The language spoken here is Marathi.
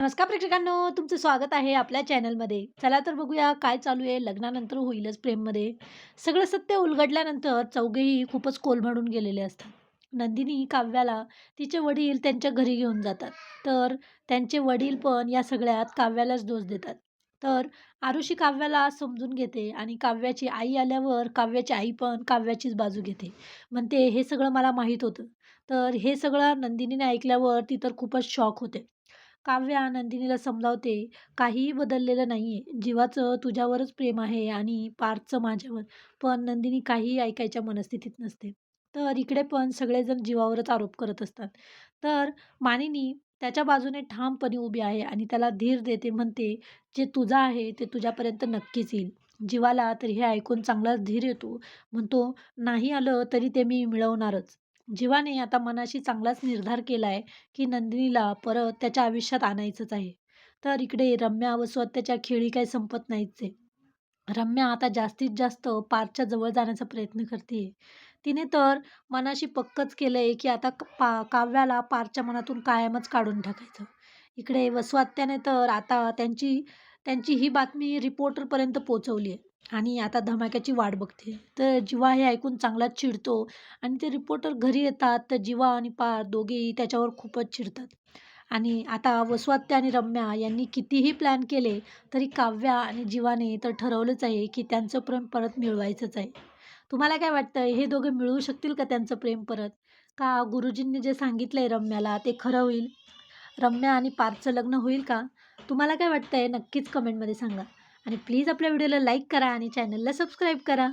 नमस्कार प्रेक्षकांनो तुमचं स्वागत आहे आपल्या चॅनलमध्ये. चला तर बघूया काय चालू आहे लग्नानंतर होईलच प्रेममध्ये. सगळं सत्य उलगडल्यानंतर चौघेही खूपच कोलमडून गेलेले असतात. नंदिनी काव्याला तिचे वडील त्यांच्या घरी घेऊन जातात. तर त्यांचे वडील पण या सगळ्यात काव्यालाच दोष देतात. तर आरुषी काव्याला समजून घेते आणि काव्याची आई आल्यावर काव्याची आई पण काव्याचीच बाजू घेते. म्हणते हे सगळं मला माहीत होतं. तर हे सगळं नंदिनीने ऐकल्यावर ती तर खूपच शॉक होते. काव्या नंदिनीला समजावते, "काहीही बदललेलं नाही आहे जीवाचं तुझ्यावरच प्रेम आहे आणि पार्थचं माझ्यावर." पण नंदिनी काहीही ऐकायच्या मनस्थितीत नसते. तर इकडे पण सगळेजण जीवावरच आरोप करत असतात. तर मानिनी त्याच्या बाजूने ठामपणे उभी आहे आणि त्याला धीर देते. म्हणते, "जे तुझं आहे ते तुझ्यापर्यंत नक्कीच येईल." जीवाला तर हे ऐकून चांगलाच धीर येतो. म्हणतो, "नाही आलं तरी ते मी मिळवणारच." जीवाने आता मनाशी चांगलाच निर्धार केला आहे की नंदिनीला परत त्याच्या आयुष्यात आणायचंच आहे. तर इकडे रम्या व स्वतःच्या खेळी काही संपत नाहीच आहे. रम्या आता जास्तीत जास्त पारच्या जवळ जाण्याचा प्रयत्न करते. तिने तर मनाशी पक्कच केलंय, की आता क पा काव्याला पारच्या मनातून कायमच काढून टाकायचं. इकडे वस्वात्याने तर आता त्यांची त्यांची ही बातमी रिपोर्टरपर्यंत पोचवली आहे आणि आता धमाक्याची वाट बघते. तर जिवा हे ऐकून चांगलाच चिडतो आणि ते रिपोर्टर घरी येतात, तर जीवा आणि पार्थ दोघेही त्याच्यावर खूपच चिडतात. आणि आता वसुहत्या आणि रम्या यांनी कितीही प्लॅन केले, तरी काव्या आणि जीवाने तर ठरवलंच आहे, की त्यांचं प्रेम परत मिळवायचंच आहे. तुम्हाला काय वाटतं, हे दोघे मिळवू शकतील का त्यांचं प्रेम परत? का गुरुजींनी जे सांगितलंय रम्याला ते खरं होईल? रम्या आणि पार्थचं लग्न होईल का? तुम्हाला काय वाटतंय? नक्कीच कमेंटमध्ये सांगा. आणि प्लीज आपल्या व्हिडिओला लाईक करा आणि चॅनलला सबस्क्राईब करा.